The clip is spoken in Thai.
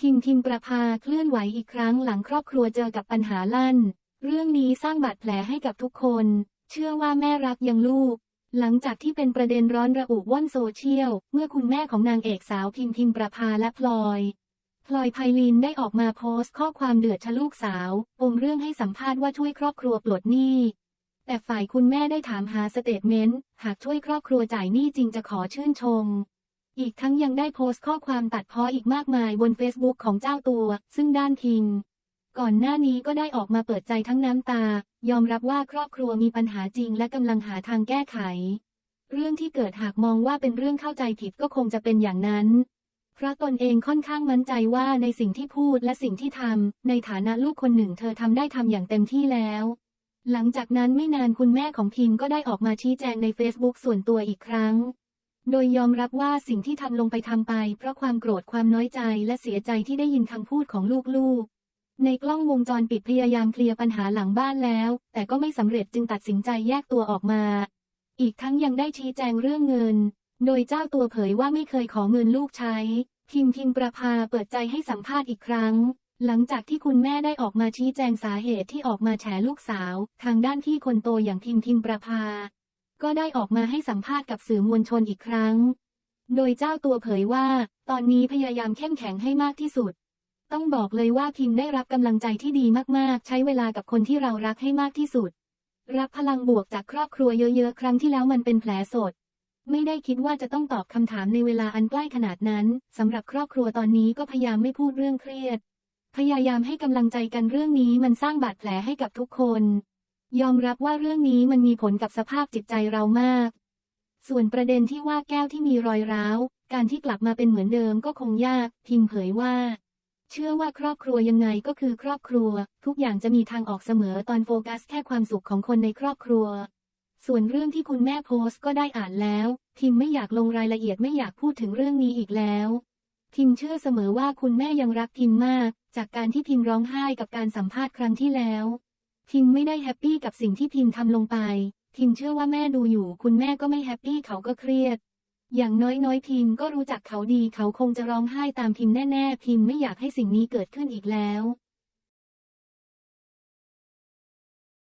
พิมพิมประภาเคลื่อนไหวอีกครั้งหลังครอบครัวเจอกับปัญหาลั่น เรื่องนี้สร้างบาดแผลให้กับทุกคน เชื่อว่าแม่รักยังลูก หลังจากที่เป็นประเด็นร้อนระอุว่อนโซเชียล เมื่อคุณแม่ของนางเอกสาวพิมพิมประภาและพลอย พลอยไพลินได้ออกมาโพสต์ข้อความเดือดชะลูกสาวปมเรื่องให้สัมภาษณ์ว่าช่วยครอบครัวปลดหนี้ แต่ฝ่ายคุณแม่ได้ถามหาสเตทเมนต์หากช่วยครอบครัวจ่ายหนี้จริงจะขอชื่นชม อีกทั้งยังได้โพสต์ข้อความตัดพ้ออีกมากมายบนเฟซบุ๊กของเจ้าตัว ซึ่งด้านพิง ก่อนหน้านี้ก็ได้ออกมาเปิดใจทั้งน้ำตา ยอมรับว่าครอบครัวมีปัญหาจริงและกำลังหาทางแก้ไข เรื่องที่เกิดหากมองว่าเป็นเรื่องเข้าใจผิดก็คงจะเป็นอย่างนั้น เพราะตนเองค่อนข้างมั่นใจว่าในสิ่งที่พูดและสิ่งที่ทำในฐานะลูกคนหนึ่งเธอทำได้ทำอย่างเต็มที่แล้วหลังจากนั้นไม่นานคุณแม่ของพิมก็ได้ออกมาชี้แจงใน Facebook ส่วนตัวอีกครั้ง โดยยอมรับว่าสิ่งที่ทำลงไปทำไป เพราะความโกรธความน้อยใจและเสียใจที่ได้ยินคำพูดของลูกๆ ในกล้องวงจรปิดพยายามเคลียร์ปัญหาหลังบ้านแล้ว แต่ก็ไม่สำเร็จจึงตัดสินใจแยกตัวออกมา อีกทั้งยังได้ชี้แจงเรื่องเงิน โดยเจ้าตัวเผยว่าไม่เคยขอเงินลูกใช้ พิมพิมประภาเปิดใจให้สัมภาษณ์อีกครั้ง หลังจากที่คุณแม่ได้ออกมาชี้แจงสาเหตุที่ออกมาแฉลูกสาว ทางด้านที่คนโตอย่างพิมพิมประภา ก็ได้ออกมาให้สัมภาษณ์กับสื่อมวลชนอีกครั้ง โดยเจ้าตัวเผยว่า ตอนนี้พยายามเข้มแข็งให้มากที่สุด ต้องบอกเลยว่าพิมได้รับกำลังใจที่ดีมากๆ ใช้เวลากับคนที่เรารักให้มากที่สุด รับพลังบวกจากครอบครัวเยอะๆ ครั้งที่แล้วมันเป็นแผลสด ไม่ได้คิดว่าจะต้องตอบคำถามในเวลาอันใกล้ขนาดนั้นสำหรับครอบครัวตอนนี้ก็พยายามไม่พูดเรื่องเครียด พยายามให้กำลังใจกันเรื่องนี้มันสร้างบาดแผลให้กับทุกคน ยอมรับว่าเรื่องนี้มันมีผลกับสภาพจิตใจเรามาก ส่วนประเด็นที่ว่าแก้วที่มีรอยร้าว การที่กลับมาเป็นเหมือนเดิมก็คงยาก พิมเผยว่า เชื่อว่าครอบครัวยังไงก็คือครอบครัว ทุกอย่างจะมีทางออกเสมอตอนโฟกัสแค่ความสุขของคนในครอบครัว ส่วนเรื่องที่คุณแม่โพสต์ก็ได้อ่านแล้ว พิมไม่อยากลงรายละเอียดไม่อยากพูดถึงเรื่องนี้อีกแล้วพิมเชื่อเสมอว่าคุณแม่ยังรักพิมมาก จากการที่พิมร้องไห้กับการสัมภาษณ์ครั้งที่แล้ว พิมไม่ได้แฮปปี้กับสิ่งที่พิมทำลงไป พิมเชื่อว่าแม่ดูอยู่ คุณแม่ก็ไม่แฮปปี้เขาก็เครียด อย่างน้อยๆพิมก็รู้จักเขาดี เขาคงจะร้องไห้ตามพิมแน่ ๆ พิมไม่อยากให้สิ่งนี้เกิดขึ้นอีกแล้ว